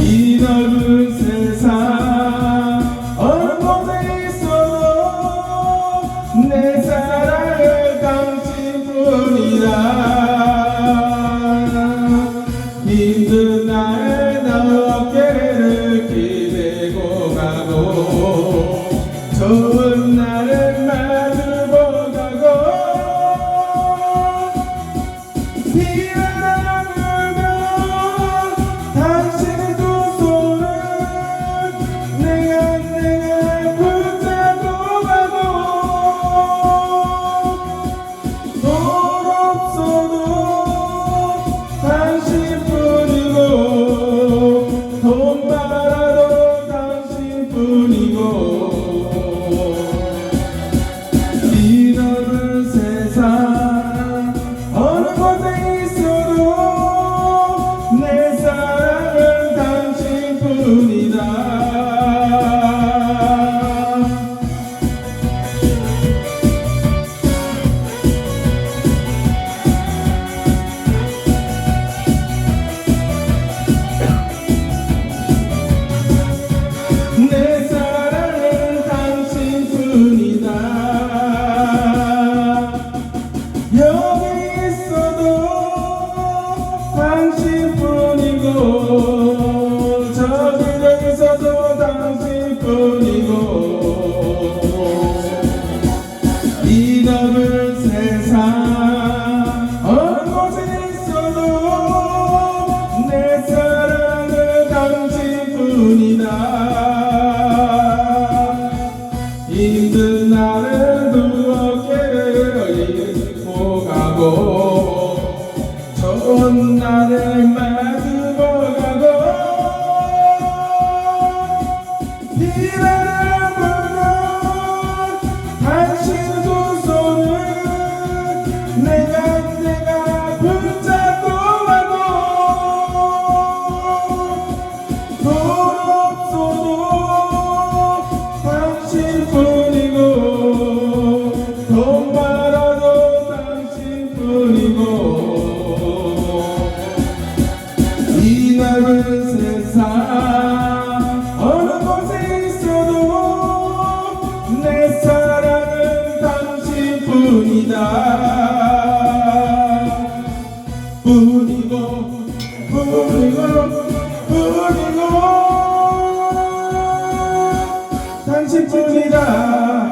이 넓은 세상 어느 곳에 있어도 내 사랑은 당신뿐이다. 힘든 날 나와 기대고 가고 이 넓은 세상. 어느 곳에 있어도 내 사랑은 당신뿐이다. 힘든 날은 두 어깨를 잃고 가고 세상 어느 곳에 있어도 내 사랑 뿐이고 뿐이고 뿐이고. 당신뿐이다